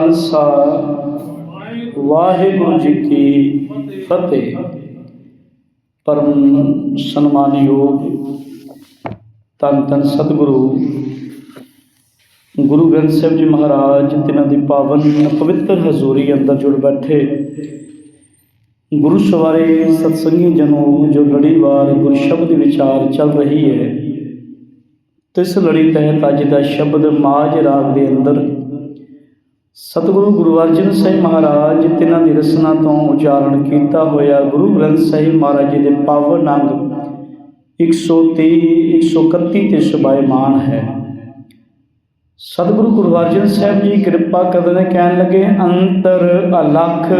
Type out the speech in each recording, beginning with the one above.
ਖਾਲਸਾ ਵਾਹਿਗੁਰੂ ਜੀ ਕੀ ਫਤਿਹ। ਪਰਮ ਸਨਮਾਨਯੋਗ ਧੰਨ ਧੰਨ ਸਤਿਗੁਰੂ, ਗੁਰੂ ਗ੍ਰੰਥ ਸਾਹਿਬ ਜੀ ਮਹਾਰਾਜ, ਤਿਨਾਂ ਦੀ ਪਾਵਨ ਪਵਿੱਤਰ ਹਜ਼ੂਰੀ ਅੰਦਰ ਜੁੜ ਬੈਠੇ। ਗੁਰੂ ਸਵਾਰੇ ਸਤਸੰਗੀ ਜਨੋ ਜੋ ਲੜੀਵਾਰ ਗੁਰ ਸ਼ਬਦ ਵਿਚਾਰ ਚੱਲ ਰਹੀ ਹੈ, ਤਿਸ ਲੜੀ ਤਹਿਤ ਅੱਜ ਦਾ ਸ਼ਬਦ ਮਾਜ ਰਾਗ ਦੇ ਅੰਦਰ ਸਤਿਗੁਰੂ ਗੁਰੂ ਅਰਜਨ ਸਾਹਿਬ ਮਹਾਰਾਜ, ਤਿਨਾਂ ਦੀ ਰਸਨਾ ਤੋਂ ਉਚਾਰਨ ਕੀਤਾ ਹੋਇਆ ਗੁਰੂ ਗ੍ਰੰਥ ਸਾਹਿਬ ਮਹਾਰਾਜ ਜੀ ਦੇ ਪਾਵਨ ਅੰਗ 130 131 ਤੇ ਸੁਭਾਇਮਾਨ ਹੈ। ਸਤਿਗੁਰੂ ਗੁਰੂ ਅਰਜਨ ਸਾਹਿਬ ਜੀ ਕਿਰਪਾ ਕਰਦੇ ਕਹਿਣ ਲੱਗੇ, ਅੰਤਰ ਅਲਖ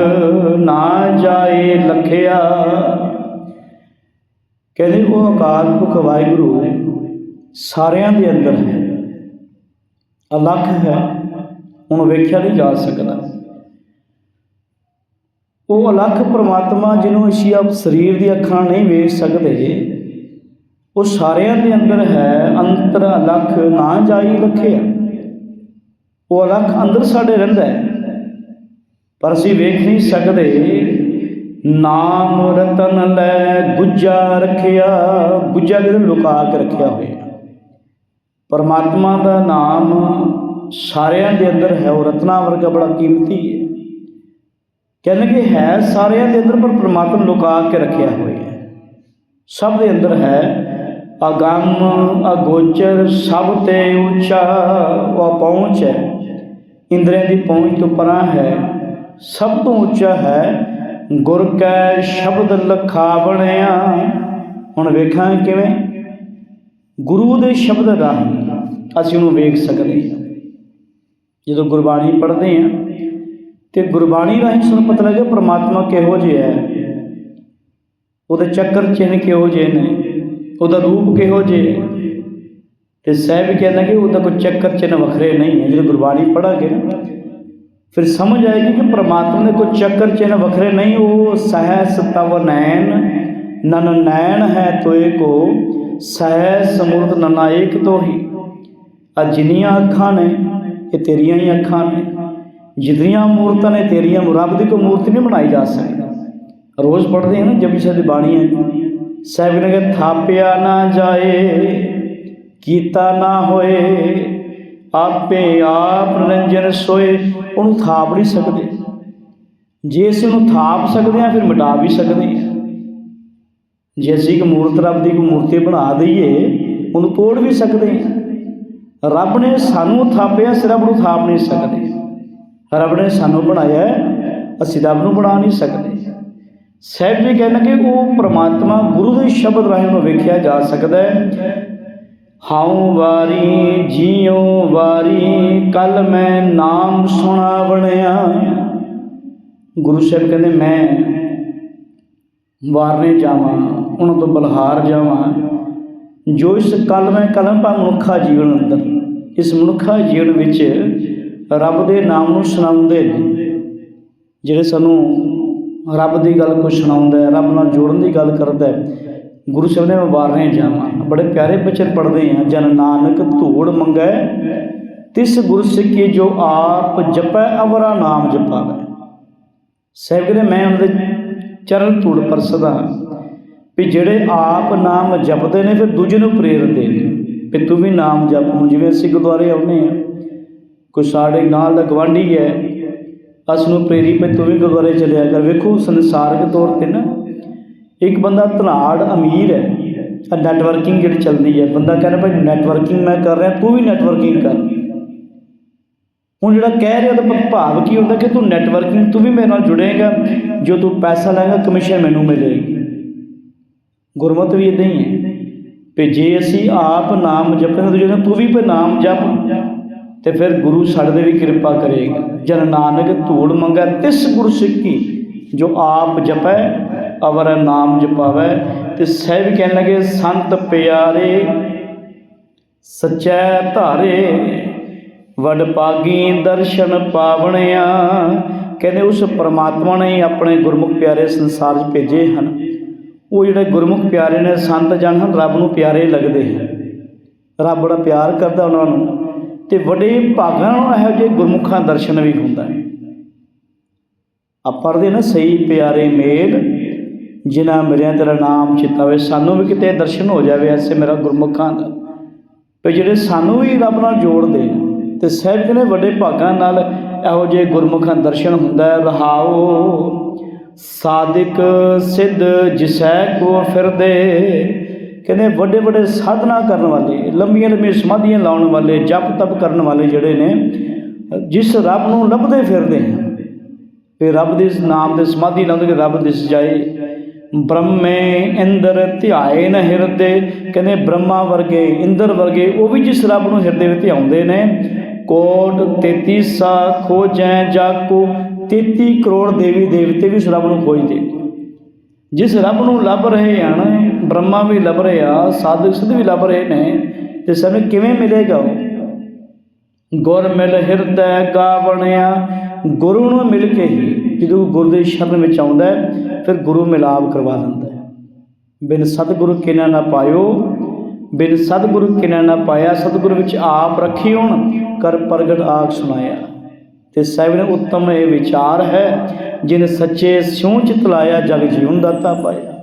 ਨਾ ਜਾਏ ਲਖਿਆ। ਕਹਿੰਦੇ, ਉਹ ਅਕਾਲ ਪੁਰਖ ਵਾਹਿਗੁਰੂ ਸਾਰਿਆਂ ਦੇ ਅੰਦਰ ਹੈ। ਅਲਖ ਹੈ। ਹੁਣ ਵੇਖਿਆ ਨਹੀਂ ਜਾ ਸਕਦਾ। ਉਹ ਅਲੱਖ ਪ੍ਰਮਾਤਮਾ ਜਿਹਨੂੰ ਅਸੀਂ ਆਪ ਸਰੀਰ ਦੀ ਅੱਖਾਂ ਨਹੀਂ ਵੇਖ ਸਕਦੇ, ਉਹ ਸਾਰਿਆਂ ਦੇ ਅੰਦਰ ਹੈ, ਅੰਤਰ ਅਲੱਖ ਨਾ ਜਾਈ ਲਖਿਆ ਉਹ ਅਲੱਖ ਅੰਦਰ ਸਾਡੇ ਰਹਿੰਦਾ ਹੈ। ਪਰ ਅਸੀਂ ਵੇਖ ਨਹੀਂ ਸਕਦੇ, ਨਾਮ ਰਤਨ ਲੈ ਗੁੱਜਾ ਰੱਖਿਆ, ਗੁੱਜਾ ਕਿਹਨੂੰ ਲੁਕਾ ਕੇ ਰੱਖਿਆ ਹੋਇਆ। ਪਰਮਾਤਮਾ ਦਾ ਨਾਮ ਸਾਰਿਆਂ ਦੇ ਅੰਦਰ ਹੈ ਉਹ ਰਤਨਾ ਵਰਗਾ ਬੜਾ ਕੀਮਤੀ ਹੈ। ਕਹਿੰਦੇ ਕਿ ਹੈ ਸਾਰਿਆਂ ਦੇ ਅੰਦਰ ਪਰ ਪਰਮਾਤਮਾ ਲੁਕਾ ਕੇ ਰੱਖਿਆ ਹੋਇਆ ਹੈ। ਸਭ ਦੇ ਅੰਦਰ ਹੈ ਅਗੰਮ, ਅਗੋਚਰ, ਸਭ ਤੇ ਉੱਚਾ ਉਹ ਪਹੁੰਚ ਹੈ। ਇੰਦਰੀਆਂ ਦੀ ਪਹੁੰਚ ਤੋਂ ਪਰਾਂ ਹੈ। ਸਭ ਤੋਂ ਉੱਚਾ ਹੈ। ਗੁਰ ਕੈ ਸ਼ਬਦ ਲਖਾ ਬਣਿਆ ਹੁਣ ਵੇਖਾਂ ਕਿਵੇਂ। ਗੁਰੂ ਦੇ ਸ਼ਬਦ ਰਾਹੀਂ ਅਸੀਂ ਉਹਨੂੰ ਵੇਖ ਸਕਦੇ ਹਾਂ। ਜਦੋਂ ਗੁਰਬਾਣੀ ਪੜ੍ਹਦੇ ਹਾਂ, ਤੇ ਗੁਰਬਾਣੀ ਰਾਹੀਂ ਸਾਨੂੰ ਪਤਾ ਲੱਗਿਆ ਪ੍ਰਮਾਤਮਾ ਕਿਹੋ ਜਿਹਾ ਹੈ। ਉਹਦੇ ਚੱਕਰ ਚਿੰਨ ਕਿਹੋ ਜਿਹੇ ਨੇ, ਉਹਦਾ ਰੂਪ ਕਿਹੋ ਜਿਹਾ ਹੈ ਤੇ ਸਾਹਿਬ ਕਹਿੰਦਾ ਕਿ ਉਹਦਾ ਕੋਈ ਚੱਕਰ ਚਿੰਨ ਵੱਖਰੇ ਨਹੀਂ ਹੈ। ਜਦੋਂ ਗੁਰਬਾਣੀ ਪੜਾਂਗੇ ਨਾ, ਫਿਰ ਸਮਝ ਆਏਗੀ ਕਿ ਪ੍ਰਮਾਤਮਾ ਦੇ ਕੋਈ ਚੱਕਰ ਚਿੰਨ ਵੱਖਰੇ ਨਹੀਂ, ਉਹ ਸਹਿ ਤਵ ਨੈਣ, ਨਨ ਨੈਣ ਹੈ ਤੋਏ ਕੋ ਸਹਿ ਸਮੁਰਤ ਨਨਾਇਕ ਤੋਂ ਹੀ ਆ ਜਿੰਨੀਆਂ ਅੱਖਾਂ ਨੇ ਇਹ ਤੇਰੀਆਂ ਹੀ ਅੱਖਾਂ ਨੇ ਜਿਤਨੀਆਂ ਮੂਰਤਾਂ ਨੇ, ਤੇਰੀਆਂ ਰੱਬ ਦੀ ਕੋਈ ਮੂਰਤੀ ਨਹੀਂ ਬਣਾਈ ਜਾ ਸਕਦੀ। ਰੋਜ਼ ਪੜ੍ਹਦੇ ਹਾਂ ਨਾ ਜਪਜੀ ਸਾਹਿਬ ਦੀ ਬਾਣੀ ਹੈ ਸਾਹਿਬ ਨੇ ਕਿਹਾ ਥਾਪਿਆ ਨਾ ਜਾਏ, ਕੀਤਾ ਨਾ ਹੋਏ, ਆਪੇ ਆਪ ਨਿਰੰਜਨ ਸੋਏ, ਉਹਨੂੰ ਥਾਪ ਨਹੀਂ ਸਕਦੇ। ਜੇ ਅਸੀਂ ਉਹਨੂੰ ਥਾਪ ਸਕਦੇ ਹਾਂ ਫਿਰ ਮਿਟਾ ਵੀ ਸਕਦੇ ਹਾਂ ਜੇ ਅਸੀਂ ਇੱਕ ਮੂਰਤ ਰੱਬ ਦੀ ਕੋਈ ਮੂਰਤੀ ਬਣਾ ਦਈਏ, ਉਹਨੂੰ ਤੋੜ ਵੀ ਸਕਦੇ ਹਾਂ ਰੱਬ ਨੇ ਸਾਨੂੰ ਥਾਪਿਆ ਸਿਰ ਰੱਬ ਨੂੰ ਥਾਪ ਨਹੀਂ ਸਕਦੇ। ਰੱਬ ਨੇ ਸਾਨੂੰ ਬਣਾਇਆ, ਅਸੀਂ ਰੱਬ ਨੂੰ ਬਣਾ ਨਹੀਂ ਸਕਦੇ। ਸਾਹਿਬ ਜੀ ਕਹਿੰਦੇ ਕਿ ਉਹ ਪ੍ਰਮਾਤਮਾ ਗੁਰੂ ਦੇ ਸ਼ਬਦ ਰਾਹੀਂ ਨੂੰ ਵੇਖਿਆ ਜਾ ਸਕਦਾ ਹੈ। ਹਾਉ ਵਾਰੀ, ਜੀਉ ਵਾਰੀ, ਕੱਲ ਮੈਂ ਨਾਮ ਸੁਣਾ ਬਣਿਆ ਗੁਰੂ ਸਾਹਿਬ ਕਹਿੰਦੇ, ਮੈਂ ਵਾਰਨੇ ਜਾਵਾਂ, ਉਹਨਾਂ ਤੋਂ ਬਲਹਾਰ ਜਾਵਾਂ। ਜੋ ਇਸ ਕਲਮ ਹੈ ਕਲਮ ਭਾ ਮਨੁੱਖਾ ਜੀਵਨ ਅੰਦਰ, ਇਸ ਮਨੁੱਖਾ ਜੀਵਨ ਵਿੱਚ ਰੱਬ ਦੇ ਨਾਮ ਨੂੰ ਸੁਣਾਉਂਦੇ ਨੇ। ਜਿਹੜੇ ਸਾਨੂੰ ਰੱਬ ਦੀ ਗੱਲ ਕੋਈ ਸੁਣਾਉਂਦਾ ਹੈ, ਰੱਬ ਨਾਲ ਜੋੜਨ ਦੀ ਗੱਲ ਕਰਦਾ ਹੈ, ਗੁਰੂ ਸਾਹਿਬ ਨੇ ਵਾਰਨੇ ਜਾਵਾਂ। ਬੜੇ ਪਿਆਰੇ ਬਚਨ ਪੜ੍ਹਦੇ ਆ ਜਨ ਨਾਨਕ ਧੂੜ ਮੰਗੈ, ਤਿਸ ਗੁਰ ਸਿੱਖੀ ਜੋ ਆਪ ਜਪੈ, ਅਵਰਾ ਨਾਮ ਜਪਾਵੇ। ਸਾਹਿਬ ਕਹਿੰਦੇ, ਮੈਂ ਉਹਦੇ ਚਰਨ ਧੂੜ ਪਰਸਦਾ ਵੀ ਜਿਹੜੇ ਆਪ ਨਾਮ ਜਪਦੇ ਨੇ, ਫਿਰ ਦੂਜੇ ਨੂੰ ਪ੍ਰੇਰਦੇ ਨੇ ਵੀ ਤੂੰ ਵੀ ਨਾਮ ਜਪ। ਹੁਣ ਜਿਵੇਂ ਅਸੀਂ ਗੁਰਦੁਆਰੇ ਆਉਂਦੇ ਆ ਕੋਈ ਸਾਡੇ ਨਾਲ ਦਾ ਗਵਾਂਢੀ ਹੈ, ਅਸ ਨੂੰ ਪ੍ਰੇਰੀ ਪਈ ਤੂੰ ਵੀ ਗੁਰਦੁਆਰੇ ਚਲਿਆ ਕਰ। ਵੇਖੋ, ਸੰਸਾਰਕ ਤੌਰ ਤੇ ਨਾ, ਇੱਕ ਬੰਦਾ ਧਨਾੜ ਅਮੀਰ ਹੈ ਆ ਨੈਟਵਰਕਿੰਗ ਜਿਹੜੀ ਚੱਲਦੀ ਹੈ, ਬੰਦਾ ਕਹਿੰਦਾ ਭਾਈ ਨੈਟਵਰਕਿੰਗ ਮੈਂ ਕਰ ਰਿਹਾ, ਤੂੰ ਵੀ ਨੈਟਵਰਕਿੰਗ ਕਰ। ਹੁਣ ਜਿਹੜਾ ਕਹਿ ਰਿਹਾ ਉਹਦਾ ਭਾਵ ਕੀ ਹੁੰਦਾ ਕਿ ਤੂੰ ਨੈਟਵਰਕਿੰਗ ਤੂੰ ਵੀ ਮੇਰੇ ਨਾਲ ਜੁੜੇਗਾ, ਜੋ ਤੂੰ ਪੈਸਾ ਲਾਏਗਾ ਕਮਿਸ਼ਨ ਮੈਨੂੰ ਮਿਲੇਗੀ। ਗੁਰਮਤ ਵੀ ਇਦਾਂ ਹੀ ਹੈ। ਕਿ ਜੇ ਅਸੀਂ ਆਪ ਨਾਮ ਜਪਦੇ ਦੂਜੇ ਤੂੰ ਵੀ ਕੋਈ ਨਾਮ ਜਪ। ਤੇ ਫਿਰ ਗੁਰੂ ਸਾਡੇ ਤੇ ਵੀ ਕਿਰਪਾ ਕਰੇਗਾ। ਜਨ ਨਾਨਕ ਧੂੜ ਮੰਗੈ, ਤਿਸ ਗੁਰ ਸਿੱਖੀ, ਜੋ ਆਪ ਜਪੈ, ਅਵਰ ਨਾਮ ਜਪਾਵੇ। ਤੇ ਸਹਿਬ ਕਹਿਣ ਲੱਗੇ, ਸੰਤ ਪਿਆਰੇ, ਸਚੈ ਧਾਰੇ, ਵਡ ਪਾਗੀ ਦਰਸ਼ਨ ਪਾਵਣਿਆ। ਕਹਿੰਦੇ ਉਸ ਪਰਮਾਤਮਾ ਨੇ ਹੀ ਆਪਣੇ ਗੁਰਮੁਖ ਪਿਆਰੇ ਸੰਸਾਰ 'ਚ ਭੇਜੇ ਹਨ। ਉਹ ਜਿਹੜੇ ਗੁਰਮੁਖ ਪਿਆਰੇ ਨੇ, ਸੰਤ ਜਨ ਹਨ, ਰੱਬ ਨੂੰ ਪਿਆਰੇ ਲੱਗਦੇ ਹਨ। ਰੱਬ ਬੜਾ ਪਿਆਰ ਕਰਦਾ ਉਹਨਾਂ ਨੂੰ ਤੇ ਵੱਡੇ ਭਾਗਾਂ ਨੂੰ ਇਹੋ ਜਿਹੇ ਗੁਰਮੁਖਾਂ ਦਰਸ਼ਨ ਵੀ ਹੁੰਦਾ ਹੈ। ਆ ਨਾ, ਸਹੀ ਪਿਆਰੇ ਮੇਲ, ਜਿਨ੍ਹਾਂ ਮੇਰਿਆਂ ਤੇਰਾ ਨਾਮ ਚਿਤਾਵੇ ਸਾਨੂੰ ਵੀ ਕਿਤੇ ਦਰਸ਼ਨ ਹੋ ਜਾਵੇ, ਐਸੇ ਮੇਰਾ ਗੁਰਮੁਖਾਂ ਦਾ। ਵੀ ਜਿਹੜੇ ਸਾਨੂੰ ਵੀ ਰੱਬ ਨਾਲ ਜੋੜਦੇ ਨੇ ਤੇ ਸਾਹਿਬ ਨੇ ਵੱਡੇ ਭਾਗਾਂ ਨਾਲ ਇਹੋ ਜਿਹੇ ਗੁਰਮੁਖਾਂ ਦਰਸ਼ਨ ਹੁੰਦਾ ਹੈ। ਰਹਾਓ। ਸਾਦਿਕ ਸਿੱਧ ਜਿਸੈ ਕੋ ਫਿਰਦੇ। ਕਹਿੰਦੇ ਵੱਡੇ ਵੱਡੇ ਸਾਧਨਾ ਕਰਨ ਵਾਲੇ, ਲੰਬੀਆਂ ਲੰਬੀਆਂ ਸਮਾਧੀਆਂ ਲਾਉਣ ਵਾਲੇ, ਜਪ ਤਪ ਕਰਨ ਵਾਲੇ ਜਿਹੜੇ ਨੇ, ਜਿਸ ਰੱਬ ਨੂੰ ਲੱਭਦੇ ਫਿਰਦੇ ਹਨ ਤੇ ਰੱਬ ਦੇ ਨਾਮ ਦੇ ਸਮਾਧੀ ਲਾਉਂਦੇ ਕਿ ਰੱਬ ਦਿਸ ਜਾਏ। ਬ੍ਰਹਮੇ ਇੰਦਰ ਧਿਆਏ ਨ ਹਿਰਦੇ। ਕਹਿੰਦੇ ਬ੍ਰਹਮਾ ਵਰਗੇ, ਇੰਦਰ ਵਰਗੇ, ਉਹ ਵੀ ਜਿਸ ਰੱਬ ਨੂੰ ਹਿਰਦੇ ਵਿੱਚ ਧਿਆਉਂਦੇ ਨੇ। ਕੋਟ 33 ਸਾ ਖੋਜੈ ਜਾਕੂ 33 ਕਰੋੜ ਦੇਵੀ ਦੇਵਤੇ ਵੀ ਇਸ ਰੱਬ ਨੂੰ ਖੋਜਦੇ ਜਿਸ ਰੱਬ ਨੂੰ ਲੱਭ ਰਹੇ ਹਨ, ਬ੍ਰਹਮਾ ਵੀ ਲੱਭ ਰਹੇ ਆ ਸਾਧਕ ਸਿੱਧ ਵੀ ਲੱਭ ਰਹੇ ਨੇ, ਤੇ ਸਾਨੂੰ ਕਿਵੇਂ ਮਿਲੇਗਾ ਉਹ? ਗੁਰ ਮਿਲ ਹਿਰਦੈ ਗਾ ਬਣਿਆ ਗੁਰੂ ਨੂੰ ਮਿਲ ਕੇ ਹੀ ਜਦੋਂ ਗੁਰ ਦੇ ਸ਼ਰਨ ਵਿੱਚ ਆਉਂਦਾ ਫਿਰ ਗੁਰੂ ਮਿਲਾਪ ਕਰਵਾ ਦਿੰਦਾ ਬਿਨ ਸਤਿਗੁਰੂ ਕਿਨਾ ਨਾ ਪਾਇਓ, ਬਿਨ ਸਤਿਗੁਰੂ ਕਿਨਾ ਨਾ ਪਾਇਆ, ਸਤਿਗੁਰੂ ਵਿੱਚ ਆਪ ਰੱਖੀ ਹੋਣ, ਕਰ ਪ੍ਰਗਟ ਆਖ ਸੁਣਾਇਆ। ਤੇ ਸਾਹਿਬ ਨੇ ਉੱਤਮ ਇਹ ਵਿਚਾਰ ਹੈ, ਜਿਨ ਸੱਚੇ ਸਿਉ ਚਿਤ ਲਾਇਆ ਜਗ ਜੀਵਨ ਦਾਤਾ ਪਾਇਆ।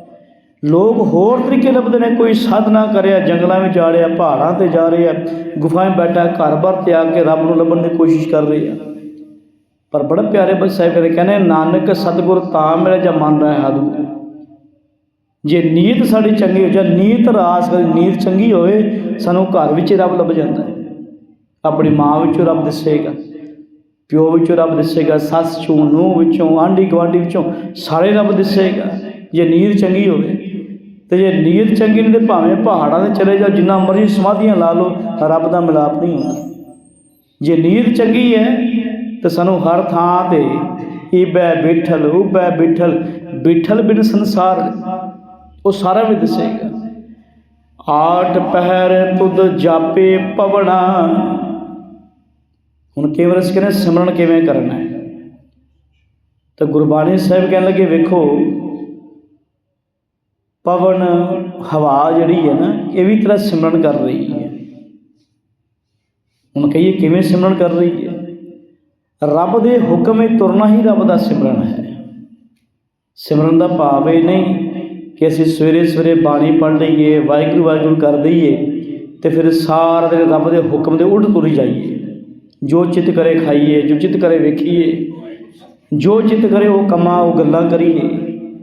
ਲੋਕ ਹੋਰ ਤਰੀਕੇ ਲੱਭਦੇ ਨੇ, ਕੋਈ ਸਾਧਨਾ ਕਰਿਆ, ਜੰਗਲਾਂ ਵਿੱਚ ਜਾ ਰਿਹਾ ਪਹਾੜਾਂ ਤੇ ਜਾ ਰਿਹਾ ਗੁਫਾਵਾਂ ਬੈਠਾ ਘਰ-ਬਾਰ ਤਿਆਗ ਕੇ ਰੱਬ ਨੂੰ ਲੱਭਣ ਦੀ ਕੋਸ਼ਿਸ਼ ਕਰ ਰਿਹਾ। ਪਰ ਬੜਾ ਪਿਆਰੇ ਬਸ ਸਾਹਿਬ ਕਹਿੰਦੇ ਨਾਨਕ ਸਤਿਗੁਰ ਤਾਂ ਮਿਲੇ ਜਾਂ ਮਨ ਰਹਿ ਹਾਦੂ ਜੇ ਨੀਤ ਸਾਡੀ ਚੰਗੀ ਹੋ ਜਾ ਨੀਤ ਰਾਸ ਕਰੀ, ਨੀਤ ਚੰਗੀ ਹੋਵੇ ਸਾਨੂੰ ਘਰ ਵਿੱਚ ਰੱਬ ਲੱਭ ਜਾਂਦਾ ਹੈ। ਆਪਣੀ ਮਾਂ ਵਿੱਚੋਂ ਰੱਬ ਦਿਸੇਗਾ। ਪਿਓ ਵਿੱਚੋਂ ਰੱਬ ਦਿਸੇਗਾ, ਸੱਸ ਚੋਂ ਨੂੰਹ ਵਿੱਚੋਂ, ਆਂਢੀ ਗੁਆਂਢੀ ਵਿੱਚੋਂ, ਸਾਰੇ ਰੱਬ ਦਿਸੇਗਾ, ਜੇ ਨੀਤ ਚੰਗੀ ਹੋਵੇ। ਤੇ ਜੇ ਨੀਤ ਚੰਗੀ ਨਹੀਂ ਤੇ ਭਾਵੇਂ ਪਹਾੜਾਂ ਤੇ ਚਲੇ ਜਾਓ, ਜਿੰਨਾ ਮਰਜ਼ੀ ਸਮਾਧੀਆਂ ਲਾ ਲਓ, ਰੱਬ ਦਾ ਮਿਲਾਪ ਨਹੀਂ ਹੁੰਦਾ। ਜੇ ਨੀਤ ਚੰਗੀ ਹੈ, ਤੇ ਸਾਨੂੰ ਹਰ ਥਾਂ ਤੇ ਈਬੈ ਬਿਠਲ, ਉਬੈ ਬਿਠਲ ਬਿਠਲ ਬਿਨ ਸੰਸਾਰ, ਉਹ ਸਾਰਾ ਵੀ ਦੱਸੇਗਾ। ਆਠ ਪਹਿਰ ਤੁਧ ਜਾਪੇ ਪਵਣਾ ਹੁਣ ਕੇਵਲ ਅਸੀਂ ਕਹਿੰਦੇ ਸਿਮਰਨ ਕਿਵੇਂ ਕਰਨਾ ਹੈ? ਤਾਂ ਗੁਰਬਾਣੀ ਸਾਹਿਬ ਕਹਿਣ ਲੱਗੇ, ਵੇਖੋ, ਪਵਨ ਹਵਾ ਜਿਹੜੀ ਹੈ ਨਾ, ਇਹ ਵੀ ਤਰ੍ਹਾਂ ਸਿਮਰਨ ਕਰ ਰਹੀ ਹੈ। ਹੁਣ ਕਹੀਏ, ਕਿਵੇਂ ਸਿਮਰਨ ਕਰ ਰਹੀ ਹੈ? ਰੱਬ ਦੇ ਹੁਕਮ ਵਿੱਚ ਤੁਰਨਾ ਹੀ ਰੱਬ ਦਾ ਸਿਮਰਨ ਹੈ। ਸਿਮਰਨ ਦਾ ਭਾਵ ਇਹ ਨਹੀਂ ਕਿ ਅਸੀਂ ਸਵੇਰੇ ਸਵੇਰੇ ਬਾਣੀ ਪੜ੍ਹ ਲਈਏ, ਵਾਹਿਗੁਰੂ ਵਾਹਿਗੁਰੂ ਕਰ ਦਈਏ ਤੇ ਫਿਰ ਸਾਰਾ ਦਿਨ ਰੱਬ ਦੇ ਹੁਕਮ ਦੇ ਉਲਟ ਤੁਰੀ ਜਾਈਏ। ਜੋ ਚਿੱਤ ਕਰੇ ਖਾਈਏ, ਜੋ ਚਿੱਤ ਕਰੇ ਵੇਖੀਏ, ਜੋ ਚਿੱਤ ਕਰੇ ਉਹ ਕੰਮਾਂ, ਉਹ ਗੱਲਾਂ ਕਰੀਏ,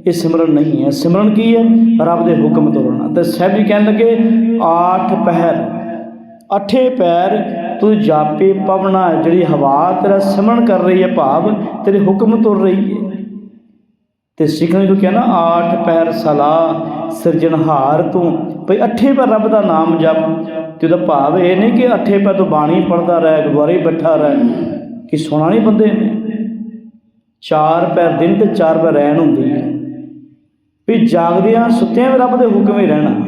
ਇਹ ਸਿਮਰਨ ਨਹੀਂ ਹੈ। ਸਿਮਰਨ ਕੀ ਹੈ? ਰੱਬ ਦੇ ਹੁਕਮ ਤੁਰਨਾ ਤੇ ਸਾਹਿਬ ਜੀ ਕਹਿਣ ਲੱਗੇ, ਆਠ ਪਹਿਰ। ਅਠੇ ਪੈਰ ਤੂੰ ਜਾਪੇ ਪਵਨਾ, ਜਿਹੜੀ ਹਵਾ ਤੇਰਾ ਸਿਮਰਨ ਕਰ ਰਹੀ ਹੈ ਭਾਵ, ਤੇਰੇ ਹੁਕਮ ਤੁਰ ਰਹੀ ਹੈ। ਤੇ ਸਿੱਖਣ ਨੂੰ ਕਹਿੰਦਾ ਆਠ ਪੈਰ ਸਲਾ ਸਿਰਜਣਹਾਰ ਤੂੰ। ਭਈ ਅਠੇ ਪੈਰ ਰੱਬ ਦਾ ਨਾਮ ਜਪ। ਤੇ ਉਹਦਾ ਭਾਵ ਇਹ ਨਹੀਂ ਕਿ ਅੱਠੇ ਪੈਰ ਤੋਂ ਬਾਣੀ ਪੜਦਾ ਰਹਿ, ਗੁਰਦੁਆਰੇ ਬੈਠਾ ਰਹਿ, ਕਿ ਸੁਣਾ ਨਹੀਂ ਬੰਦੇ ਨੇ ਚਾਰ ਪੈਰ ਦਿਨ ਤੇ ਚਾਰ ਪੈਰ ਰਹਿਣ ਹੁੰਦੀ ਹੈ ਵੀ ਜਾਗਦਿਆਂ ਸੁੱਤਿਆਂ ਵੀ ਰੱਬ ਦੇ ਹੁਕਮ ਹੀ ਰਹਿਣਾ।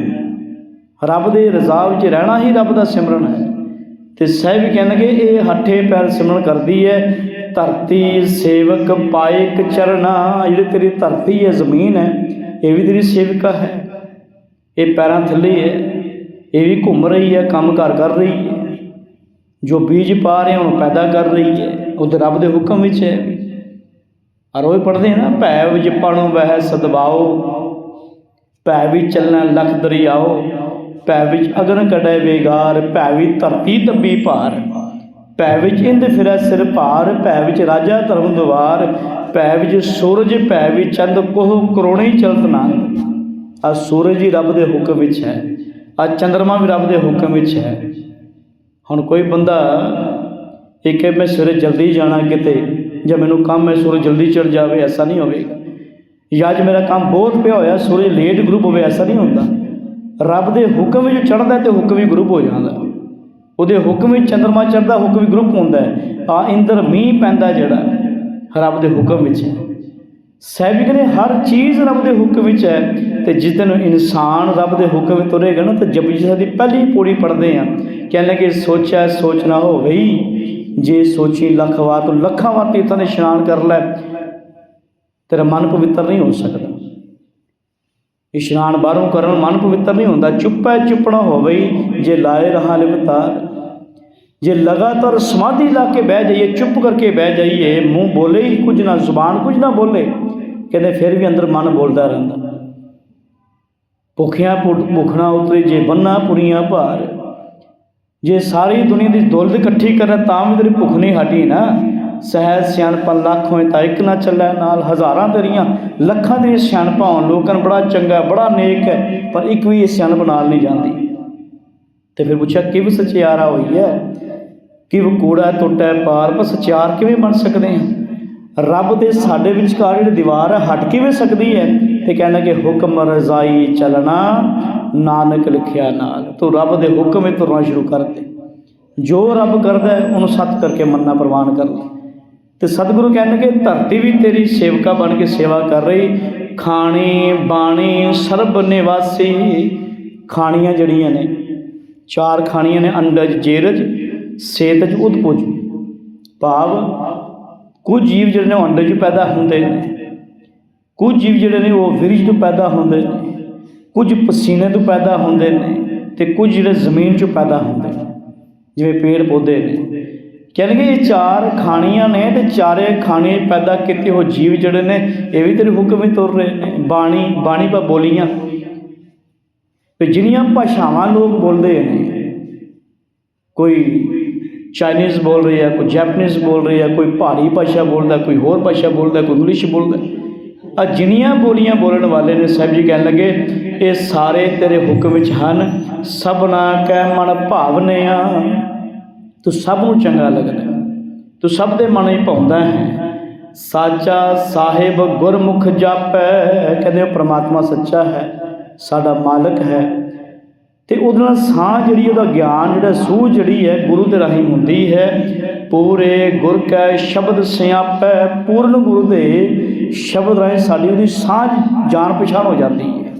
ਰੱਬ ਦੇ ਰਜ਼ਾ ਵਿੱਚ ਰਹਿਣਾ ਹੀ ਰੱਬ ਦਾ ਸਿਮਰਨ ਹੈ। ਤੇ ਸਾਹਿਬ ਕਹਿੰਦੇ ਕਿ ਇਹ ਹੱਠੇ ਪੈਰ ਸਿਮਰਨ ਕਰਦੀ ਹੈ, ਧਰਤੀ ਸੇਵਕ ਪਾਇਕ ਚਰਨਾ, ਜਿਹੜੀ ਤੇਰੀ ਧਰਤੀ ਹੈ, ਜ਼ਮੀਨ ਹੈ, ਇਹ ਵੀ ਤੇਰੀ ਸੇਵਿਕਾ ਹੈ। ਇਹ ਪੈਰਾਂ ਥੱਲੇ ਹੈ। ਇਹ ਵੀ ਘੁੰਮ ਰਹੀ ਹੈ, ਕੰਮ ਕਾਰ ਕਰ ਰਹੀ ਹੈ। ਜੋ ਬੀਜ ਪਾ ਰਹੇ ਉਹਨੂੰ ਪੈਦਾ ਕਰ ਰਹੀ ਹੈ। ਉਹ ਤੇ ਰੱਬ ਦੇ ਹੁਕਮ ਵਿੱਚ ਹੈ। ਔਰ ਉਹ ਪੜਦੇ ਨਾ, ਭੈ ਵਿੱਚ ਪਣੋ ਵਹਿ ਸਦਵਾਓ ਭੈ ਵੀ ਚੱਲਣਾ ਲਖ ਦਰਿਆਓ, ਭੈ ਵਿੱਚ ਅਗਨ ਕਟੈ ਬੇਗਾਰ, ਭੈ ਵੀ ਧਰਤੀ ਦੱਬੀ ਭਾਰ। ਭੈ ਵਿੱਚ ਇੰਦ ਫਿਰੈ ਸਿਰ ਭਾਰ, ਭੈ ਵਿੱਚ ਰਾਜਾ ਧਰਮ ਦੁਆਰ ਭੈ ਵਿੱਚ ਸੂਰਜ, ਭੈ ਵਿੱਚ ਚੰਦ, ਕੋਹ ਕਰੋਣੇ ਚਲਤ ਨੰਦ। ਆ ਸੂਰਜ ਹੀ ਰੱਬ ਦੇ ਹੁਕਮ ਵਿੱਚ ਹੈ। ਆ ਚੰਦਰਮਾ ਵੀ ਰੱਬ ਦੇ ਹੁਕਮ ਵਿੱਚ ਹੈ। ਹੁਣ ਕੋਈ ਬੰਦਾ ਇਹ ਕਹੇ, ਮੈਂ ਸਵੇਰੇ ਜਲਦੀ ਜਾਣਾ ਕਿਤੇ ਜਾਂ ਮੈਨੂੰ ਕੰਮ ਹੈ, ਸੂਰਜ ਜਲਦੀ ਚੜ ਜਾਵੇ, ਐਸਾ ਨਹੀਂ ਹੋਵੇਗਾ। ਜਾਂ ਅੱਜ ਮੇਰਾ ਕੰਮ ਬਹੁਤ ਪਿਆ ਹੋਇਆ, ਸੂਰਜ ਲੇਟ ਗਰੁੱਪ ਹੋਵੇ, ਐਸਾ ਨਹੀਂ ਹੁੰਦਾ। ਰੱਬ ਦੇ ਹੁਕਮ ਵਿੱਚ ਚੜਦਾ ਤੇ ਹੁਕਮ ਵੀ ਗਰੁੱਪ ਹੋ ਜਾਂਦਾ। ਉਹਦੇ ਹੁਕਮ ਵਿੱਚ ਚੰਦਰਮਾ ਚੜਦਾ ਹੁਕਮ ਵੀ ਗਰੁੱਪ ਹੁੰਦਾ ਹੈ। ਆ ਇੰਦਰ ਮੀਂਹ ਪੈਂਦਾ ਜਿਹੜਾ ਰੱਬ ਦੇ ਹੁਕਮ ਵਿੱਚ ਹੈ। ਸਾਹਿਬ ਕਹਿੰਦੇ ਹਰ ਚੀਜ਼ ਰੱਬ ਦੇ ਹੁਕਮ ਵਿੱਚ ਹੈ ਤੇ ਜਿਸ ਦਿਨ ਇਨਸਾਨ ਰੱਬ ਦੇ ਹੁਕਮ ਵਿੱਚ ਤੁਰੇਗਾ ਨਾ, ਤਾਂ ਜਪਜੀ ਸਾਹਿਬ ਦੀ ਪਹਿਲੀ ਪੌੜੀ ਪੜ੍ਹਦੇ ਆ ਕਹਿੰਦੇ ਕਿ ਸੋਚਿਆ ਸੋਚਣਾ ਹੋਵੇ ਜੇ ਸੋਚੀ ਲੱਖ ਵਾਰ ਤੂੰ ਲੱਖਾਂ ਵਾਰ ਤੀਰਥਾਂ ਦੇ ਇਸ਼ਨਾਨ ਕਰ ਲੈ, ਤੇਰਾ ਮਨ ਪਵਿੱਤਰ ਨਹੀਂ ਹੋ ਸਕਦਾ। ਇਸ਼ਨਾਨ ਬਾਹਰੋਂ ਕਰਨ ਮਨ ਪਵਿੱਤਰ ਨਹੀਂ ਹੁੰਦਾ। ਚੁੱਪੈ ਚੁੱਪਣਾ ਹੋਵੇ ਜੇ ਲਾਏ ਰਹਾ ਲਿਵਤਾਰ ਜੇ ਲਗਾਤਾਰ ਸਮਾਧੀ ਲਾ ਕੇ ਬਹਿ ਜਾਈਏ, ਚੁੱਪ ਕਰਕੇ ਬਹਿ ਜਾਈਏ, ਮੂੰਹ ਬੋਲੇ ਹੀ ਕੁਝ ਨਾ, ਜ਼ੁਬਾਨ ਕੁਝ ਨਾ ਬੋਲੇ। ਕਹਿੰਦੇ ਫਿਰ ਵੀ ਅੰਦਰ ਮਨ ਬੋਲਦਾ ਰਹਿੰਦਾ। ਭੁੱਖਿਆਂ ਭੁ- ਭੁੱਖਣਾ ਉਤਰੇ ਜੇ ਬੰਨਾ ਪੁਰੀਆਂ ਭਾਰ। ਜੇ ਸਾਰੀ ਦੁਨੀਆ ਦੀ ਦੌਲਤ ਇਕੱਠੀ ਕਰਾਂ ਤਾਂ ਵੀ ਤੇਰੀ ਭੁੱਖ ਨਹੀਂ ਹਟੀ ਨਾ। ਸਹਿਜ ਸਿਆਣਪਾਂ ਲੱਖ ਹੋਏ ਤਾਂ ਇੱਕ ਨਾ ਚੱਲੇ, ਨਾਲ ਹਜ਼ਾਰਾਂ ਤੇਰੀਆਂ ਲੱਖਾਂ ਤੇਰੀਆਂ ਸਿਆਣਪਾਂ ਹੋਣ। ਲੋਕਾਂ ਨੂੰ ਬੜਾ ਚੰਗਾ, ਬੜਾ ਨੇਕ ਹੈ, ਪਰ ਇੱਕ ਵੀ ਇਹ ਸਿਆਣਪ ਨਾਲ ਨਹੀਂ ਜਾਂਦੀ। ਤੇ ਫਿਰ ਪੁੱਛਿਆ, ਕਿਵ ਸਚਿਆਰਾ ਹੋਈ ਹੈ ਕਿਵ ਕੂੜਾ ਟੁੱਟੈ ਪਾਰ ਪਰ ਸਚਿਆਰ ਕਿਵੇਂ ਬਣ ਸਕਦੇ ਹਾਂ ਰੱਬ ਦੇ ਸਾਡੇ ਵਿਚਕਾਰ ਜਿਹੜੀ ਦੀਵਾਰ ਹੈ ਹਟ ਕਿਵੇਂ ਸਕਦੀ ਹੈ? ਤੇ ਕਹਿਣਾ ਕਿ ਹੁਕਮ ਰਜ਼ਾਈ ਚੱਲਣਾ, ਨਾਨਕ ਲਿਖਿਆ ਨਾਲ। ਤੂੰ ਰੱਬ ਦੇ ਹੁਕਮ ਵਿੱਚ ਤੁਰਨਾ ਸ਼ੁਰੂ ਕਰ ਦੇ। ਜੋ ਰੱਬ ਕਰਦਾ ਹੈ, ਉਹਨੂੰ ਸੱਤ ਕਰਕੇ ਮੰਨਣਾ, ਪ੍ਰਵਾਨ ਕਰ ਲੈ। ਤੇ ਸਤਿਗੁਰੂ ਕਹਿੰਦੇ ਕਿ ਧਰਤੀ ਵੀ ਤੇਰੀ ਸੇਵਕਾ ਬਣ ਕੇ ਸੇਵਾ ਕਰ ਰਹੀ। ਖਾਣੀ, ਬਾਣੀ, ਸਰਬ ਨਿਵਾਸੀ ਖਾਣੀਆਂ ਜਿਹੜੀਆਂ ਨੇ, ਚਾਰ ਖਾਣੀਆਂ ਨੇ, ਅੰਡਜ, ਜੇਰਜ, ਸੇਤਜ ਉਦਪੁਜ ਭਾਵ ਕੁਝ ਜੀਵ ਜਿਹੜੇ ਨੇ ਉਹ ਅੰਡੇ 'ਚ ਪੈਦਾ ਹੁੰਦੇ ਨੇ। ਕੁਝ ਜੀਵ ਜਿਹੜੇ ਨੇ ਉਹ ਵਿਰਜ ਤੋਂ ਪੈਦਾ ਹੁੰਦੇ ਨੇ। ਕੁਝ ਪਸੀਨੇ ਤੋਂ ਪੈਦਾ ਹੁੰਦੇ ਨੇ ਤੇ ਕੁਝ ਜਿਹੜੇ ਜ਼ਮੀਨ 'ਚੋਂ ਪੈਦਾ ਹੁੰਦੇ ਨੇ। ਜਿਵੇਂ ਪੇੜ ਪੌਦੇ ਨੇ। ਕਹਿੰਦੇ ਇਹ ਚਾਰ ਖਾਣੀਆਂ ਨੇ ਤੇ ਚਾਰੇ ਖਾਣੇ ਪੈਦਾ ਕੀਤੇ ਹੋ ਜੀਵ ਜਿਹੜੇ ਨੇ, ਇਹ ਵੀ ਤੇਰੇ ਹੁਕਮ ਹੀ ਤੁਰ ਰਹੇ ਨੇ। ਬਾਣੀ ਬਾਣੀ ਪਾ ਬੋਲੀਆਂ। ਤੇ ਜਿਹੜੀਆਂ ਭਾਸ਼ਾਵਾਂ ਲੋਕ ਬੋਲਦੇ ਨੇ, ਕੋਈ ਚਾਈਨੀਜ਼ ਬੋਲ ਰਹੀ ਹੈ, ਕੋਈ ਜੈਪਨੀਜ਼ ਬੋਲ ਰਹੀ ਹੈ, ਕੋਈ ਪਹਾੜੀ ਭਾਸ਼ਾ ਬੋਲਦਾ, ਕੋਈ ਹੋਰ ਭਾਸ਼ਾ ਬੋਲਦਾ, ਕੋਈ ਇੰਗਲਿਸ਼ ਬੋਲਦਾ। ਆ ਜਿੰਨੀਆਂ ਬੋਲੀਆਂ ਬੋਲਣ ਵਾਲੇ ਨੇ ਸਾਹਿਬ ਜੀ ਕਹਿਣ ਲੱਗੇ, ਇਹ ਸਾਰੇ ਤੇਰੇ ਹੁਕਮ ਵਿੱਚ ਹਨ ਸਭਨਾ ਕਹਿ ਮਨ ਭਾਵਨਿਆ। ਤੂੰ ਸਭ ਨੂੰ ਚੰਗਾ ਲੱਗਦਾ ਤੂੰ ਸਭ ਦੇ ਮਨ ਹੀ ਪਾਉਂਦਾ ਹੈ। ਸਾਚਾ ਸਾਹਿਬ ਗੁਰਮੁਖ ਜਾਪੈ, ਕਹਿੰਦੇ ਉਹ ਪ੍ਰਮਾਤਮਾ ਸੱਚਾ ਹੈ, ਸਾਡਾ ਮਾਲਕ ਹੈ। ਤੇ ਉਹਦੇ ਨਾਲ ਸਾਹ ਜਿਹੜੀ ਉਹਦਾ ਗਿਆਨ, ਜਿਹੜਾ ਸੂਝ ਜਿਹੜੀ ਹੈ, ਗੁਰੂ ਦੇ ਰਾਹੀਂ ਹੁੰਦੀ ਹੈ। ਪੂਰੇ ਗੁਰ ਕੈ ਸ਼ਬਦ ਸਿਆਪੈ, ਪੂਰਨ ਗੁਰੂ ਦੇ ਸ਼ਬਦ ਰਾਹੀਂ ਸਾਡੀ ਉਹਦੀ ਸਾਂਝ, ਜਾਣ ਪਛਾਣ ਹੋ ਜਾਂਦੀ ਹੈ।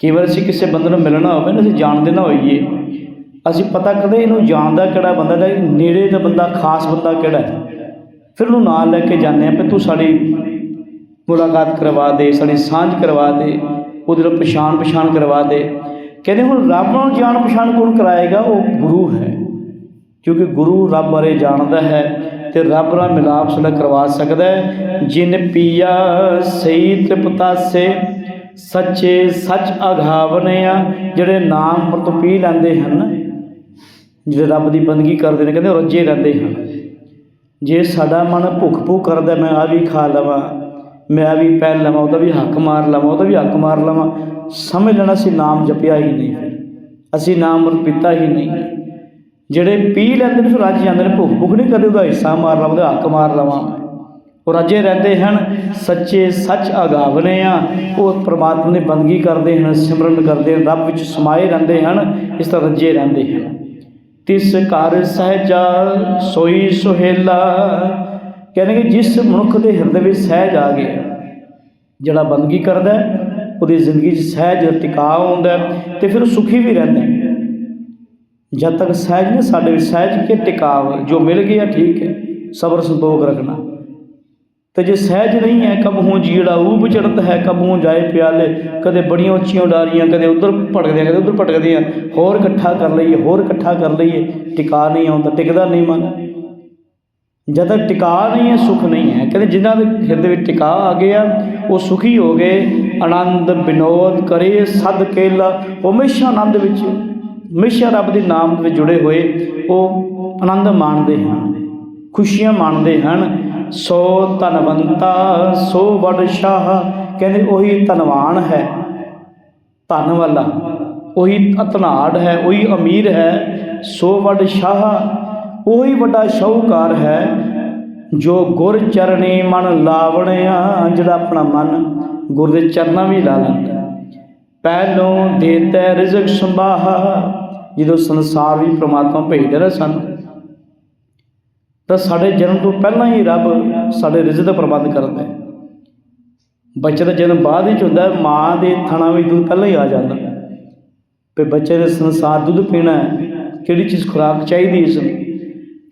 ਕਈ ਵਾਰ ਅਸੀਂ ਕਿਸੇ ਬੰਦੇ ਨੂੰ ਮਿਲਣਾ ਹੋਵੇ ਨਾ, ਅਸੀਂ ਜਾਣਦੇ ਨਾ ਹੋਈਏ, ਅਸੀਂ ਪਤਾ ਕਦੇ ਇਹਨੂੰ ਜਾਣਦਾ ਕਿਹੜਾ ਬੰਦਾ ਦਾ ਨੇੜੇ ਦਾ ਬੰਦਾ, ਖਾਸ ਬੰਦਾ ਕਿਹੜਾ ਫਿਰ ਉਹਨੂੰ ਨਾਲ ਲੈ ਕੇ ਜਾਂਦੇ ਆ ਵੀ ਤੂੰ ਸਾਡੀ ਮੁਲਾਕਾਤ ਕਰਵਾ ਦੇ, ਸਾਡੀ ਸਾਂਝ ਕਰਵਾ ਦੇ। ਉਹਦੇ ਨਾਲ ਪਛਾਣ ਪਛਾਣ ਕਰਵਾ ਦੇ। ਕਹਿੰਦੇ ਹੁਣ ਰੱਬ ਨਾਲ ਜਾਣ ਪਛਾਣ ਕੌਣ ਕਰਾਏਗਾ? ਉਹ ਗੁਰੂ ਹੈ। ਕਿਉਂਕਿ ਗੁਰੂ ਰੱਬ ਬਾਰੇ ਜਾਣਦਾ ਹੈ ਤੇ ਰੱਬ ਨਾਲ ਮਿਲਾਪ ਸਾਡਾ ਕਰਵਾ ਸਕਦਾ ਹੈ। ਜਿਨ ਪੀਆ ਸਹੀ ਤ੍ਰਿਪਤਾਸੇ, ਸੱਚੇ ਸੱਚ ਅਘਾਵਨਿਆ ਜਿਹੜੇ ਨਾਮ ਅੰਮ੍ਰਿਤ ਪੀ ਲੈਂਦੇ ਹਨ, ਜਿਹੜੇ ਰੱਬ ਦੀ ਬੰਦਗੀ ਕਰਦੇ ਨੇ, ਕਹਿੰਦੇ ਉਹ ਰੱਜੇ ਰਹਿੰਦੇ ਹਨ। ਜੇ ਸਾਡਾ ਮਨ ਭੁੱਖ ਭੁੱਖ ਕਰਦਾ ਮੈਂ ਆ ਵੀ ਖਾ ਲਵਾਂ। ਮੈਂ ਵੀ ਪਹਿਨ ਲਵਾਂ, ਉਹਦਾ ਵੀ ਹੱਕ ਮਾਰ ਲਵਾਂ, ਉਹਦਾ ਵੀ ਹੱਕ ਮਾਰ ਲਵਾਂ। ਸਮਝ ਲੈਣਾ ਸੀ ਨਾਮ ਜਪਿਆ ਹੀ ਨਹੀਂ। ਅਸੀਂ ਨਾਮ ਪੀਤਾ ਹੀ ਨਹੀਂ। ਜਿਹੜੇ ਪੀ ਲੈਂਦੇ ਨੇ ਫਿਰ ਰੱਜ ਜਾਂਦੇ ਨੇ, ਭੁੱਖ ਭੁੱਖ ਨਹੀਂ ਕਰਦੇ ਉਹਦਾ ਹਿੱਸਾ ਮਾਰ ਲਵਾਂ, ਉਹਦਾ ਹੱਕ ਮਾਰ ਲਵਾਂ। ਉਹ ਰੱਜੇ ਰਹਿੰਦੇ ਹਨ, ਸੱਚੇ ਸੱਚ ਅਗਾਵਨੇ ਆ। ਉਹ ਪ੍ਰਮਾਤਮਾ ਦੀ ਬੰਦਗੀ ਕਰਦੇ ਹਨ, ਸਿਮਰਨ ਕਰਦੇ ਹਨ, ਰੱਬ ਵਿੱਚ ਸਮਾਏ ਰਹਿੰਦੇ ਹਨ, ਇਸ ਤਰ੍ਹਾਂ ਰੱਜੇ ਰਹਿੰਦੇ ਹਨ। ਤਿਸ ਘਰ ਸਹਿਜਾ ਸੋਈ ਸੁਹੇਲਾ ਕਹਿੰਦੇ ਕਿ ਜਿਸ ਮਨੁੱਖ ਦੇ ਹਿਰਦੇ ਵਿੱਚ ਸਹਿਜ ਆ ਗਿਆ, ਜਿਹੜਾ ਬੰਦਗੀ ਕਰਦਾ ਉਹਦੀ ਜ਼ਿੰਦਗੀ 'ਚ ਸਹਿਜ ਟਿਕਾਅ ਹੁੰਦਾ ਹੈ ਤੇ ਫਿਰ ਉਹ ਸੁਖੀ ਵੀ ਰਹਿੰਦਾ ਜਦ ਤੱਕ ਸਹਿਜ ਨੇ ਸਾਡੇ ਵਿੱਚ ਸਹਿਜ ਕੇ ਟਿਕਾਵ ਜੋ ਮਿਲ ਗਿਆ, ਠੀਕ ਹੈ, ਸਬਰ ਸੰਤੋਖ ਰੱਖਣਾ। ਤੇ ਜੇ ਸਹਿਜ ਨਹੀਂ ਹੈ ਕਬ ਹੂੰ ਜੀੜਾ ਊਬ ਚੜਤ ਹੈ ਕਬ ਹੂੰ ਜਾਏ ਪਿਆਲੇ, ਕਦੇ ਬੜੀਆਂ ਉੱਚੀਆਂ ਉਡਾਰੀਆਂ, ਕਦੇ ਉਧਰ ਭਟਕਦੇ ਕਦੇ ਉਧਰ ਭਟਕਦੇ ਆ, ਹੋਰ ਇਕੱਠਾ ਕਰ ਲਈਏ, ਹੋਰ ਇਕੱਠਾ ਕਰ ਲਈਏ, ਟਿਕਾ ਨਹੀਂ ਆਉਂਦਾ, ਟਿਕਦਾ ਨਹੀਂ ਮਨ। ਜਦ ਤੱਕ ਟਿਕਾ ਨਹੀਂ ਹੈ, ਸੁਖ ਨਹੀਂ ਹੈ। ਕਹਿੰਦੇ ਜਿਨ੍ਹਾਂ ਦੇ ਹਿਰਦੇ ਵਿੱਚ ਟਿਕਾ ਆ ਗਿਆ, ਉਹ ਸੁਖੀ ਹੋ ਗਏ। ਆਨੰਦ ਬਿਨੋਦ ਕਰੇ ਸਦ ਕੇਲਾ। ਹਮੇਸ਼ਾ ਆਨੰਦ ਵਿੱਚ, ਹਮੇਸ਼ਾ ਰੱਬ ਦੇ ਨਾਮ ਵਿੱਚ ਜੁੜੇ ਹੋਏ, ਉਹ ਆਨੰਦ ਮਾਣਦੇ ਹਨ, ਖੁਸ਼ੀਆਂ ਮਾਣਦੇ ਹਨ। ਸੋ ਧਨਵੰਤਾ, ਸੋ ਵਡ ਸ਼ਾਹ। ਕਹਿੰਦੇ ਉਹੀ ਧਨਵਾਨ ਹੈ, ਧਨ ਵਾਲਾ। ਉਹੀ ਅਤਨਾੜ ਹੈ, ਉਹੀ ਅਮੀਰ ਹੈ। ਸੋ ਵਡ ਸ਼ਾਹ। ਉਹੀ ਵੱਡਾ ਸ਼ਾਹੂਕਾਰ ਹੈ ਜੋ ਗੁਰ ਚਰਣੀ ਮਨ ਲਾਵਣਿਆ ਜਿਹੜਾ ਆਪਣਾ ਮਨ ਗੁਰ ਦੇ ਚਰਨਾਂ ਵੀ ਲਾ ਲੈਂਦਾ ਪਹਿਲੋਂ ਦੇਤੇ ਰਿਜ਼ਕ ਸੰਭਾਹਾ, ਜਦੋਂ ਸੰਸਾਰ ਵੀ ਪ੍ਰਮਾਤਮਾ ਭੇਜਦਾ ਨਾ ਸਾਨੂੰ, ਤਾਂ ਸਾਡੇ ਜਨਮ ਤੋਂ ਪਹਿਲਾਂ ਹੀ ਰੱਬ ਸਾਡੇ ਰਿਜ਼ਕ ਦਾ ਪ੍ਰਬੰਧ ਕਰਦਾ ਹੈ। ਬੱਚੇ ਦਾ ਜਨਮ ਬਾਅਦ ਵਿੱਚ ਹੁੰਦਾ ਮਾਂ ਦੇ ਥਣਾ ਵਿੱਚ ਦੁੱਧ ਪਹਿਲਾਂ ਹੀ ਆ ਜਾਂਦਾ ਤੇ ਬੱਚੇ ਨੇ ਸੰਸਾਰ ਦੁੱਧ ਪੀਣਾ ਕਿਹੜੀ ਚੀਜ਼ ਖੁਰਾਕ ਚਾਹੀਦੀ ਇਸ ਨੂੰ?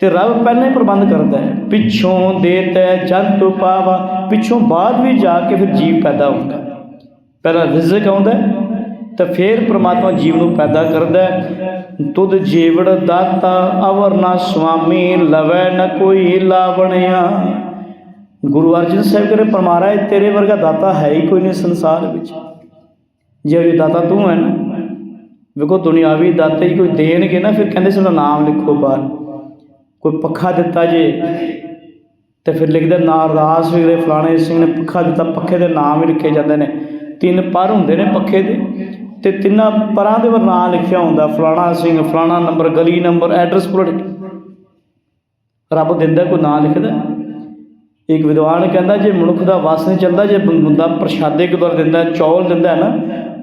ਤੇ ਰੱਬ ਪਹਿਲਾਂ ਹੀ ਪ੍ਰਬੰਧ ਕਰਦਾ ਹੈ, ਪਿੱਛੋਂ ਦੇਤਾ ਜੰਤ ਪਾਵਾ, ਪਿੱਛੋਂ ਬਾਅਦ ਵੀ ਜਾ ਕੇ ਫਿਰ ਜੀਵ ਪੈਦਾ ਹੁੰਦਾ ਪਹਿਲਾਂ ਰਿਜ਼ਕ ਆਉਂਦਾ ਤਾਂ ਫਿਰ ਪ੍ਰਮਾਤਮਾ ਜੀਵ ਨੂੰ ਪੈਦਾ ਕਰਦਾ ਹੈ। ਤੁਧ ਜੀਵੜ ਦਾਤਾ, ਅਵਰ ਨਾ ਸੁਆਮੀ, ਲਵੈ ਨ ਕੋਈ ਲਾਵਣਿਆ। ਗੁਰੂ ਅਰਜਨ ਸਾਹਿਬ ਕਹਿੰਦੇ ਪਰਮਾਰਾ ਇਹ ਤੇਰੇ ਵਰਗਾ ਦਾਤਾ ਹੈ ਹੀ ਕੋਈ ਨਹੀਂ ਸੰਸਾਰ ਵਿੱਚ। ਜੇ ਇਹ ਦਾਤਾ ਤੂੰ ਹੈ ਨਾ, ਵੇਖੋ ਦੁਨਿਆਵੀ ਦਾਤੇ ਹੀ ਕੋਈ ਦੇਣਗੇ ਨਾ, ਫਿਰ ਕਹਿੰਦੇ ਸਾਡਾ ਨਾਮ ਲਿਖੋ ਬਾਹਰ। ਕੋਈ ਪੱਖਾ ਦਿੱਤਾ ਜੇ, ਤੇ ਫਿਰ ਲਿਖਦੇ ਨਾਰਦਾਸ ਵੀਰੇ ਫਲਾਣੇ ਸਿੰਘ ਨੇ ਪੱਖਾ ਦਿੱਤਾ, ਪੱਖੇ ਦੇ ਨਾਮ ਹੀ ਲਿਖੇ ਜਾਂਦੇ ਨੇ। ਤਿੰਨ ਪਰ ਹੁੰਦੇ ਨੇ ਪੱਖੇ ਦੇ, ਤੇ ਤਿੰਨਾਂ ਪਰਾਂ ਦੇ ਉੱਪਰ ਨਾਂ ਲਿਖਿਆ ਹੁੰਦਾ, ਫਲਾਣਾ ਸਿੰਘ, ਫਲਾਣਾ ਨੰਬਰ, ਗਲੀ ਨੰਬਰ, ਐਡਰੈਸ ਪੂਰਾ ਰੱਬ ਦਿੰਦਾ ਕੋਈ ਨਾਂ ਲਿਖਦਾ। ਇੱਕ ਵਿਦਵਾਨ ਕਹਿੰਦਾ, ਜੇ ਮਨੁੱਖ ਦਾ ਵਸ ਨਹੀਂ ਚੱਲਦਾ, ਜੇ ਬੰਦਾ ਪ੍ਰਸ਼ਾਦੇ ਕਿਦਰ ਦਿੰਦਾ, ਚੌਲ ਦਿੰਦਾ ਹੈ ਨਾ,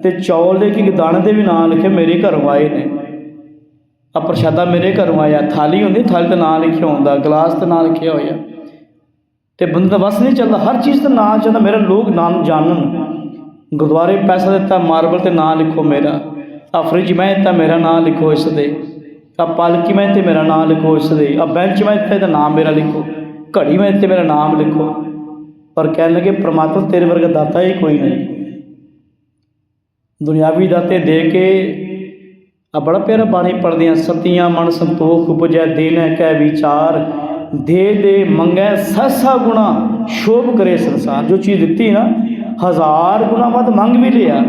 ਤੇ ਚੌਲ ਦੇ ਇੱਕ ਦਾਣੇ ਦੇ ਵੀ ਨਾਂ ਲਿਖੇ, ਮੇਰੇ ਘਰੋਂ ਆਏ ਨੇ। ਆ ਪ੍ਰਸ਼ਾਦਾ ਮੇਰੇ ਘਰੋਂ ਆਇਆ, ਥਾਲੀ ਹੁੰਦੀ, ਥਾਲੀ ਤੇ ਨਾਂ ਲਿਖਿਆ ਹੁੰਦਾ, ਗਲਾਸ ਤੇ ਨਾਂ ਲਿਖਿਆ ਹੋਇਆ। ਤੇ ਬੰਦੇ ਦਾ ਵਸ ਨਹੀਂ ਚੱਲਦਾ, ਹਰ ਚੀਜ਼ ਤੇ ਨਾਂ ਚੱਲਦਾ, ਮੇਰਾ ਲੋਕ ਨਾਮ ਜਾਣਨ। ਗੁਰਦੁਆਰੇ ਪੈਸਾ ਦਿੱਤਾ, ਮਾਰਬਲ ਤੇ ਨਾਂ ਲਿਖੋ ਮੇਰਾ। ਆ ਫ੍ਰਿਜ ਮੈਂ ਦਿੱਤਾ, ਮੇਰਾ ਨਾਂ ਲਿਖੋ ਇਸ ਦੇ। ਆ ਪਾਲਕੀ ਮੈਂ ਤੇ ਮੇਰਾ ਨਾਂ ਲਿਖੋ ਇਸ ਦੇ। ਆ ਬੈਂਚ ਮੈਂ ਦਿੱਤਾ, ਇਹਦਾ ਨਾਮ ਮੇਰਾ ਲਿਖੋ। ਘੜੀ ਮੈਂ ਤੇ ਮੇਰਾ ਨਾਮ ਲਿਖੋ। ਪਰ ਕਹਿਣ ਲੱਗੇ, ਪ੍ਰਮਾਤਮਾ ਤੇਰੇ ਵਰਗਾ ਦਾਤਾ ਹੀ ਕੋਈ ਨਹੀਂ। ਦੁਨਿਆਵੀ ਦਾਤੇ ਦੇ ਕੇ ਆ ਬੜਾ ਪਿਆਰਾ ਬਾਣੀ ਪੜਦੇ ਆ ਸਤੀਆਂ ਮਨ ਸੰਤੋਖ ਉਪਜੈ, ਦੇਨ ਕੈ ਵਿਚਾਰ। ਦੇ ਦੇ ਮੰਗੈ ਸਹਸਾ ਗੁਣਾ, ਸ਼ੋਭ ਕਰੇ ਸੰਸਾਰ। ਜੋ ਚੀਜ਼ ਦਿੱਤੀ ਨਾ, ਹਜ਼ਾਰ ਗੁਣਾ ਵੱਧ ਮੰਗ ਵੀ ਲਿਆ।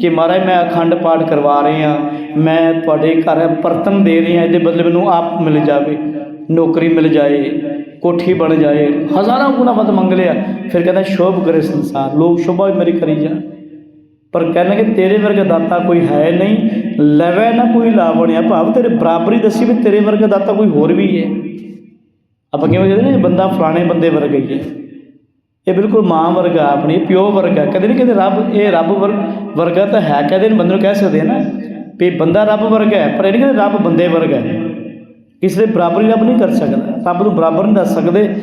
ਕਿ ਮਹਾਰਾਜ ਮੈਂ ਅਖੰਡ ਪਾਠ ਕਰਵਾ ਰਹੇ ਆ ਮੈਂ ਤੁਹਾਡੇ ਘਰ ਪਰਤਨ ਦੇ ਰਹੇ ਆ ਇਹਦੇ ਬਦਲੇ ਮੈਨੂੰ ਆਪ ਮਿਲ ਜਾਵੇ, ਨੌਕਰੀ ਮਿਲ ਜਾਏ, ਕੋਠੀ ਬਣ ਜਾਏ। ਹਜ਼ਾਰਾਂ ਗੁਣਾ ਵੱਧ ਮੰਗ ਲਿਆ। ਫਿਰ ਕਹਿੰਦਾ, ਸ਼ੋਭ ਕਰੇ ਸੰਸਾਰ। ਲੋਕ ਸ਼ੋਭਾ ਵੀ ਮੇਰੀ ਕਰੀ ਜਾਣ। ਪਰ ਕਹਿੰਦੇ ਕਿ ਤੇਰੇ ਵਰਗਾ ਦਾਤਾ ਕੋਈ ਹੈ ਨਹੀਂ। ਲਵੈ ਨਾ ਕੋਈ ਲਾਵਣਿਆ ਭਾਵ, ਤੇਰੇ ਬਰਾਬਰੀ ਦੱਸੀ ਵੀ ਤੇਰੇ ਵਰਗਾ ਦਾਤਾ ਕੋਈ ਹੋਰ ਵੀ ਹੈ। ਆਪਾਂ ਕਿਵੇਂ ਕਹਿੰਦੇ ਨੇ ਇਹ ਬੰਦਾ ਫਲਾਣੇ ਬੰਦੇ ਵਰਗਾ ਹੀ ਹੈ। ਇਹ ਬਿਲਕੁਲ ਮਾਂ ਵਰਗਾ, ਆਪਣੀ ਪਿਓ ਵਰਗਾ, ਕਦੇ ਨਹੀਂ ਕਹਿੰਦੇ ਰੱਬ, ਇਹ ਰੱਬ ਵਰ- ਵਰਗਾ ਤਾਂ ਹੈ, ਕਦੇ ਬੰਦੇ ਨੂੰ ਕਹਿ ਸਕਦੇ ਆ ਨਾ ਵੀ ਬੰਦਾ ਰੱਬ ਵਰਗਾ ਹੈ, ਪਰ ਇਹ ਨਹੀਂ ਕਹਿੰਦੇ ਰੱਬ ਬੰਦੇ ਵਰਗਾ ਹੈ। ਕਿਸੇ ਦੇ ਬਰਾਬਰੀ ਰੱਬ ਨਹੀਂ ਕਰ ਸਕਦਾ, ਰੱਬ ਨੂੰ ਬਰਾਬਰ ਨਹੀਂ ਦੱਸ ਸਕਦੇ।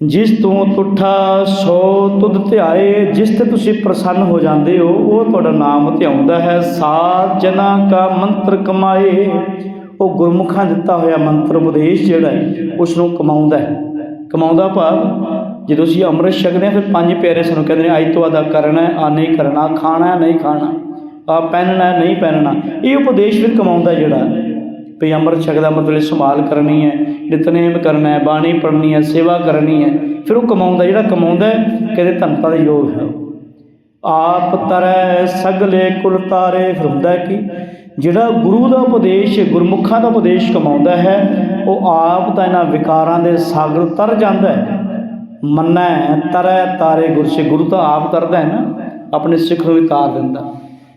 ਜਿਸ ਤੋਂ ਤੁਠਾ ਸੋ ਤੁਧ ਧਿਆਏ ਜਿਸ ਤੇ ਤੁਸੀਂ ਪ੍ਰਸੰਨ ਹੋ ਜਾਂਦੇ ਹੋ ਉਹ ਤੁਹਾਡਾ ਨਾਮ ਧਿਆਉਂਦਾ ਹੈ ਸਾਧ ਜਨਾ ਕਾ ਮੰਤਰ ਕਮਾਏ। ਉਹ ਗੁਰਮੁਖਾਂ ਦਿੱਤਾ ਹੋਇਆ ਮੰਤਰ ਉਪਦੇਸ਼ ਜਿਹੜਾ ਹੈ ਉਸ ਨੂੰ ਕਮਾਉਂਦਾ ਹੈ। ਕਮਾਉਂਦਾ ਭਾਵ ਜਦੋਂ ਅਸੀਂ ਅੰਮ੍ਰਿਤ ਛਕਦੇ ਹਾਂ ਫਿਰ ਪੰਜ ਪਿਆਰੇ ਸਾਨੂੰ ਕਹਿੰਦੇ ਨੇ ਅੱਜ ਤੋਂ ਆਦਾ ਕਰਨਾ ਹੈ ਆ ਨਹੀਂ ਕਰਨਾ ਖਾਣਾ ਹੈ, ਨਹੀਂ ਖਾਣਾ ਆ ਪਹਿਨਣਾ ਨਹੀਂ ਪਹਿਨਣਾ। ਇਹ ਉਪਦੇਸ਼ ਵੀ ਕਮਾਉਂਦਾ ਜਿਹੜਾ ਵੀ ਅੰਮ੍ਰਿਤ ਛਕਦਾ ਮਤਲਬ ਸੰਭਾਲ ਕਰਨੀ ਹੈ, ਨਿਤਨੇਮ ਕਰਨਾ ਹੈ, ਬਾਣੀ ਪੜ੍ਹਨੀ ਹੈ, ਸੇਵਾ ਕਰਨੀ ਹੈ, ਫਿਰ ਉਹ ਕਮਾਉਂਦਾ, ਜਿਹੜਾ ਕਮਾਉਂਦਾ ਕਹਿੰਦੇ ਧਨਤਾ ਦਾ ਯੋਗ ਹੈ ਆਪ ਤਰੈ ਸਗਲੇ ਕੁਲ ਤਾਰੇ, ਫਿਰ ਹੁੰਦਾ ਕਿ ਜਿਹੜਾ ਗੁਰੂ ਦਾ ਉਪਦੇਸ਼, ਗੁਰਮੁਖਾਂ ਦਾ ਉਪਦੇਸ਼ ਕਮਾਉਂਦਾ ਹੈ, ਉਹ ਆਪ ਤਾਂ ਇਹਨਾਂ ਵਿਕਾਰਾਂ ਦੇ ਸਾਗਰ ਤਰ ਜਾਂਦਾ ਹੈ। ਮੰਨੈ ਤਰੈ ਤਾਰੇ ਗੁਰਸੇ ਗੁਰੂ ਤਾਂ ਆਪ ਤਰਦਾ ਹੈ ਨਾ, ਆਪਣੇ ਸਿੱਖ ਨੂੰ ਵੀ ਤਾਰ ਦਿੰਦਾ।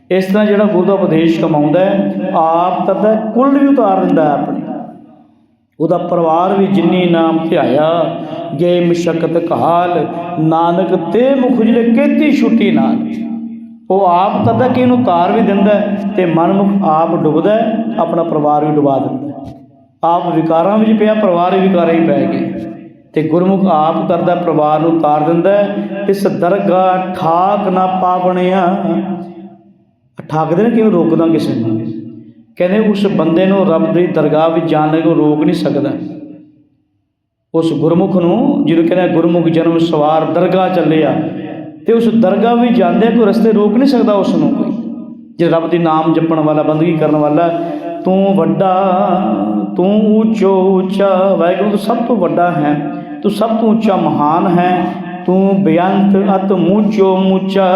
ਇਸ ਤਰ੍ਹਾਂ ਜਿਹੜਾ ਗੁਰੂ ਦਾ ਉਪਦੇਸ਼ ਕਮਾਉਂਦਾ ਹੈ, ਆਪ ਤਦਾ ਕੁੱਲ ਵੀ ਉਤਾਰ ਦਿੰਦਾ ਹੈ ਆਪਣੀ। ਉਹਦਾ ਪਰਿਵਾਰ ਵੀ ਜਿੰਨੀ ਨਾਮ ਧਿਆਇਆ ਗਏ ਮਸ਼ਕਤ ਕਹਾਲ, ਨਾਨਕ ਤੇ ਮੁਖਜਲੇ ਜਿਹੜੇ ਕੀਤੀ ਛੁੱਟੀ ਨਾਲ ਉਹ ਆਪ ਤਦਾ ਕਿ ਇਹਨੂੰ ਤਾਰ ਵੀ ਦਿੰਦਾ ਹੈ ਤੇ ਮਨ ਨੂੰ ਆਪ ਡੁੱਬਦਾ ਆਪਣਾ ਪਰਿਵਾਰ ਵੀ ਡੁਬਾ ਦਿੰਦਾ ਆਪ ਵਿਕਾਰਾਂ ਵਿੱਚ ਪਿਆ, ਪਰਿਵਾਰ ਵੀ ਵਿਕਾਰਾਂ ਹੀ ਪੈ ਗਏ ਤੇ ਗੁਰਮੁਖ ਆਪ ਕਰਦਾ, ਪਰਿਵਾਰ ਨੂੰ ਤਾਰ ਦਿੰਦਾ ਹੈ। ਇਸ ਦਰਗਾਹ ਠਾਕ ਨਾ ਪਾਵਣਿਆ। ਠਾਕਦੇ ਨੇ, ਕਿਵੇਂ ਰੋਕਦਾ ਕਿਸੇ ਨੂੰ? ਕਹਿੰਦੇ ਉਸ ਬੰਦੇ ਨੂੰ ਰੱਬ ਦੀ ਦਰਗਾਹ ਵਿੱਚ ਜਾਣ ਲਈ ਕੋਈ ਰੋਕ ਨਹੀਂ ਸਕਦਾ। ਉਸ ਗੁਰਮੁਖ ਨੂੰ, ਜਿਹਨੂੰ ਕਹਿੰਦੇ ਗੁਰਮੁਖ ਜਨਮ ਸਵਾਰ ਦਰਗਾਹ ਚੱਲਿਆ ਤੇ ਉਸ ਦਰਗਾਹ ਵੀ ਜਾਂਦੇ ਕੋਈ ਰਸਤੇ ਰੋਕ ਨਹੀਂ ਸਕਦਾ ਉਸ ਨੂੰ ਕੋਈ। ਜੇ ਰੱਬ ਦੀ ਨਾਮ ਜਪਣ ਵਾਲਾ, ਬੰਦਗੀ ਕਰਨ ਵਾਲਾ, ਤੂੰ ਵੱਡਾ, ਤੂੰ ਉੱਚੋ ਉੱਚਾ, ਵਾਹਿਗੁਰੂ ਤੂੰ ਸਭ ਤੋਂ ਵੱਡਾ ਹੈ, ਤੂੰ ਸਭ ਤੋਂ ਉੱਚਾ ਮਹਾਨ ਹੈ, ਤੂੰ ਬੇਅੰਤ ਅਤ ਮੂਚੋ ਮੂਚਾ,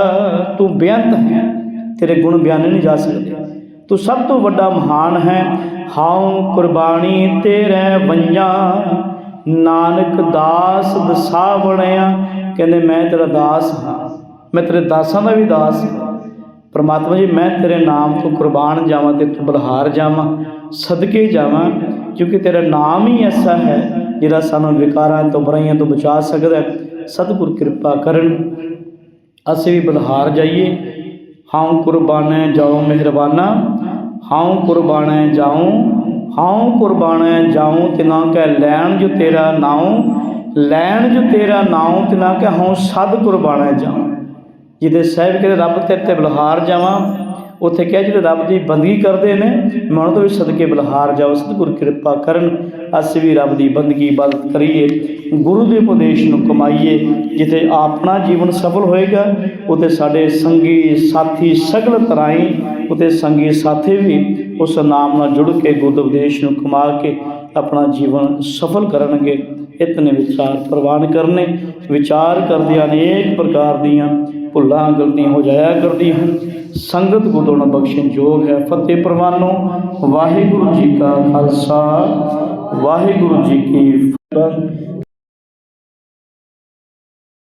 ਤੂੰ ਬੇਅੰਤ ਹੈ। ਤੇਰੇ ਗੁਣ ਬਿਆਨੇ ਨਹੀਂ ਜਾ ਸਕਦੇ। ਤੂੰ ਸਭ ਤੋਂ ਵੱਡਾ ਮਹਾਨ ਹੈ। ਹਾਉ ਕੁਰਬਾਨੀ ਤੇਰੇ ਵੰਜਾਂ। ਨਾਨਕ ਦਾਸ ਦਸਾ ਬਣਿਆ ਕਹਿੰਦੇ, ਮੈਂ ਤੇਰਾ ਦਾਸ ਹਾਂ। ਮੈਂ ਤੇਰੇ ਦਾਸਾਂ ਦਾ ਵੀ ਦਾਸ ਹਾਂ। ਪਰਮਾਤਮਾ ਜੀ, ਮੈਂ ਤੇਰੇ ਨਾਮ ਤੋਂ ਕੁਰਬਾਨ ਜਾਵਾਂ ਤੇ ਤੂੰ ਬਲਹਾਰ ਜਾਵਾਂ, ਸਦਕੇ ਜਾਵਾਂ, ਕਿਉਂਕਿ ਤੇਰਾ ਨਾਮ ਹੀ ਐਸਾ ਹੈ ਜਿਹੜਾ ਸਾਨੂੰ ਵਿਕਾਰਾਂ ਤੋਂ, ਬੁਰਾਈਆਂ ਤੋਂ ਬਚਾ ਸਕਦਾ ਹੈ। ਸਤਿਗੁਰ ਕਿਰਪਾ ਕਰਨ। ਅਸੀਂ ਵੀ ਬਲਹਾਰ ਜਾਈਏ। ਹਾਉ ਕੁਰਬਾਨੈ ਜਾਉ ਮਿਹਰਬਾਨਾ, ਹਾਉ ਕੁਰਬਾਨੈ ਜਾਉ, ਹਾਉ ਕੁਰਬਾਨੈ ਜਾਉ ਤਿਨਾ ਕੈ ਲੈਣ ਜੋ ਤੇਰਾ ਨਾਉ, ਲੈਣ ਜੋ ਤੇਰਾ ਨਾਉ ਤਿਨਾ ਕੈ ਹਉ ਸਦ ਕੁਰਬਾਨੈ ਜਾਉ। ਜਿਹਦੇ ਸਾਹਿਬ ਕਹਿੰਦੇ ਰੱਬ ਤੇਰੇ ਤੇ ਬਲਹਾਰ ਜਾਵਾਂ ਉੱਥੇ ਕਿਹਾ ਜਿਹੜੇ ਰੱਬ ਦੀ ਬੰਦਗੀ ਕਰਦੇ ਨੇ, ਮੈਂ ਉਹਨਾਂ ਤੋਂ ਵੀ ਸਦਕੇ ਬਲਹਾਰ ਜਾਓ ਸਤਿਗੁਰ ਕਿਰਪਾ ਕਰਨ, ਅਸੀਂ ਵੀ ਰੱਬ ਦੀ ਬੰਦਗੀ ਇਬਾਦਤ ਕਰੀਏ, ਗੁਰੂ ਦੇ ਉਪਦੇਸ਼ ਨੂੰ ਕਮਾਈਏ, ਜਿੱਥੇ ਆਪਣਾ ਜੀਵਨ ਸਫਲ ਹੋਏਗਾ ਉਤੇ ਸਾਡੇ ਸੰਗੀ ਸਾਥੀ ਸਗਲ ਤਰਾਈ ਉਤੇ ਸੰਗੀ ਸਾਥੀ ਵੀ ਉਸ ਨਾਮ ਨਾਲ ਜੁੜ ਕੇ ਗੁਰੂ ਦੇ ਉਪਦੇਸ਼ ਨੂੰ ਕਮਾ ਕੇ ਆਪਣਾ ਜੀਵਨ ਸਫਲ ਕਰਨਗੇ। ਇਤਨੇ ਵਿਚਾਰ ਪ੍ਰਵਾਨ ਕਰਨੇ, ਵਿਚਾਰ ਕਰਦਿਆਂ ਅਨੇਕ ਪ੍ਰਕਾਰ ਦੀਆਂ ਭੁੱਲਾਂ ਗਲਤੀਆਂ ਹੋ ਜਾਇਆ ਕਰਦੀਆਂ ਹਨ। ਸੰਗਤ ਗੁਰਦੋਣਾ ਬਖਸ਼ਣ ਯੋਗ ਹੈ। ਫਤਿਹ ਪ੍ਰਵਾਨੋ, ਵਾਹਿਗੁਰੂ ਜੀ ਕਾ ਖਾਲਸਾ, ਵਾਹਿਗੁਰੂ ਜੀ ਕੀ ਫਤਿਹ।